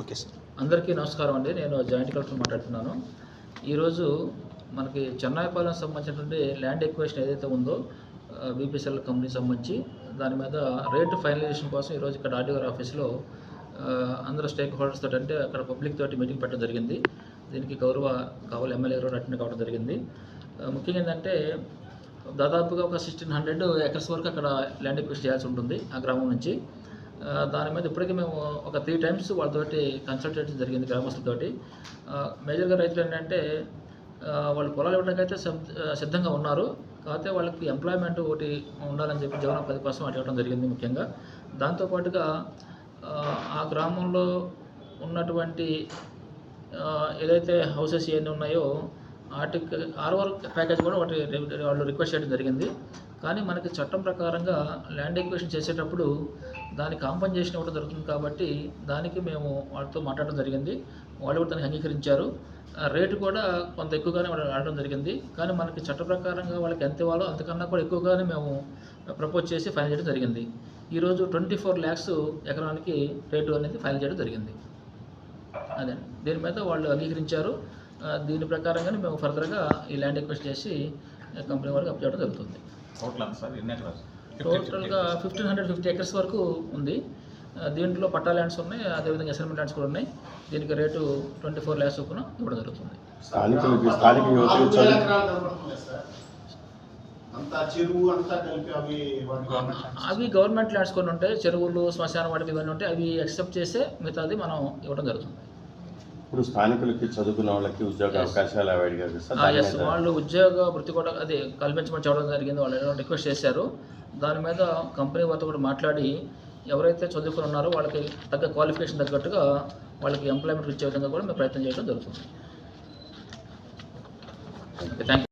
Okay sir. అందరికీ నమస్కారం అండి. నేను జాయింట్ కలెక్టర్ మాట్లాడుతున్నాను. ఈరోజు మనకి చెన్నాయిపాలెం సంబంధించినటువంటి ల్యాండ్ ఎక్వేషన్ ఏదైతే ఉందో బీపీసీఎల్ కంపెనీ సంబంధించి దాని మీద రేటు ఫైనలైజేషన్ కోసం ఈరోజు ఇక్కడ ఆర్డీఓ ఆఫీస్లో అందరూ స్టేక్ హోల్డర్స్ తోటి అంటే అక్కడ పబ్లిక్ తోటి మీటింగ్ పెట్టడం జరిగింది. దీనికి గౌరవ కావాలి ఎమ్మెల్యే గారు అటెండ్ కావడం జరిగింది. ముఖ్యంగా ఏంటంటే దాదాపుగా ఒక సిక్స్టీన్ హండ్రెడ్ ఎకర్స్ వరకు అక్కడ ల్యాండ్ ఎక్విస్ట్ చేయాల్సి ఉంటుంది ఆ గ్రామం నుంచి. దాని మీద ఇప్పటికీ మేము ఒక త్రీ టైమ్స్ వాళ్ళతోటి కన్సల్టేషన్ జరిగింది గ్రామస్తులతోటి. మేజర్గా రైతులు ఏంటంటే వాళ్ళు పొలాలు ఇవ్వడానికి అయితే సిద్ధంగా ఉన్నారు. కాకపోతే వాళ్ళకి ఎంప్లాయ్మెంట్ ఒకటి ఉండాలని చెప్పి జీవనోపాధి కోసం అడగడం జరిగింది ముఖ్యంగా. దాంతోపాటుగా ఆ, ఆ గ్రామంలో ఉన్నటువంటి ఏదైతే హౌసెస్ ఏమి ఉన్నాయో వాటికి ఆర్వర్ ప్యాకేజ్ కూడా ఒకటి వాళ్ళు రిక్వెస్ట్ చేయడం జరిగింది. కానీ మనకి చట్టం ప్రకారంగా ల్యాండ్ ఎక్వేషన్ చేసేటప్పుడు దాని కాంపన్సేషన్ ఇవ్వడం జరుగుతుంది కాబట్టి దానికి మేము వాళ్ళతో మాట్లాడడం జరిగింది. వాళ్ళు కూడా దానికి అంగీకరించారు. రేటు కూడా కొంత ఎక్కువగానే వాళ్ళు ఆడడం జరిగింది. కానీ మనకి చట్ట ప్రకారంగా వాళ్ళకి ఎంత ఇవ్వాలో అంతకన్నా కూడా ఎక్కువగానే మేము ప్రపోజ్ చేసి ఫైనల్ చేయడం జరిగింది. ఈరోజు ట్వంటీ ఫోర్ ల్యాక్స్ ఎకరానికి రేటు అనేది ఫైనల్ చేయడం జరిగింది. అదే దీని మీద వాళ్ళు అంగీకరించారు. దీని ప్రకారంగానే మేము ఫర్దర్గా ఈ ల్యాండ్ ఎక్వెస్ట్ చేసి కంపెనీ వాళ్ళకి అప్ చేయడం జరుగుతుంది. టోటల్ ఎంత సార్ ఎన్ని ఎకరాలు? టోటల్గా ఫిఫ్టీన్ హండ్రెడ్ ఫిఫ్టీ ఎకర్స్ వరకు ఉంది. దీంట్లో పట్టా ల్యాండ్స్ ఉన్నాయి అదేవిధంగా అసైన్మెంట్ ల్యాండ్స్ కూడా ఉన్నాయి. దీనికి రేటు ట్వంటీ ఫోర్ ల్యాక్స్ చొప్పున ఇవ్వడం జరుగుతుంది. స్థానికులకి స్థానిక. అంతా అంతా అవి గవర్నమెంట్ ల్యాండ్స్ కొన్ని ఉంటాయి. చెరువులు శ్మశాన వాటికి ఇవన్నీ ఉంటాయి. అవి యాక్సెప్ట్ చేస్తే మిగతాది మనం ఇవ్వడం జరుగుతుంది. ఇప్పుడు స్థానికులకి చదువుకున్న వాళ్ళకి ఉద్యోగ. అవకాశాలు అవి అడిగారు కదా సార్ ఆ, దాని yes, మీద వాళ్ళు ఉద్యోగ వృత్తి కూడా అది కల్పించమని చెప్పడం జరిగింది. వాళ్ళు రిక్వెస్ట్ చేశారు. దాని మీద కంపెనీ వారితో కూడా మాట్లాడి ఎవరైతే చదువుకుని ఉన్నారో వాళ్ళకి తగ్గ క్వాలిఫికేషన్ తగ్గట్టుగా వాళ్ళకి ఎంప్లాయ్మెంట్ ఇచ్చే విధంగా కూడా మేము ప్రయత్నం చేయడం జరుగుతుంది. థ్యాంక్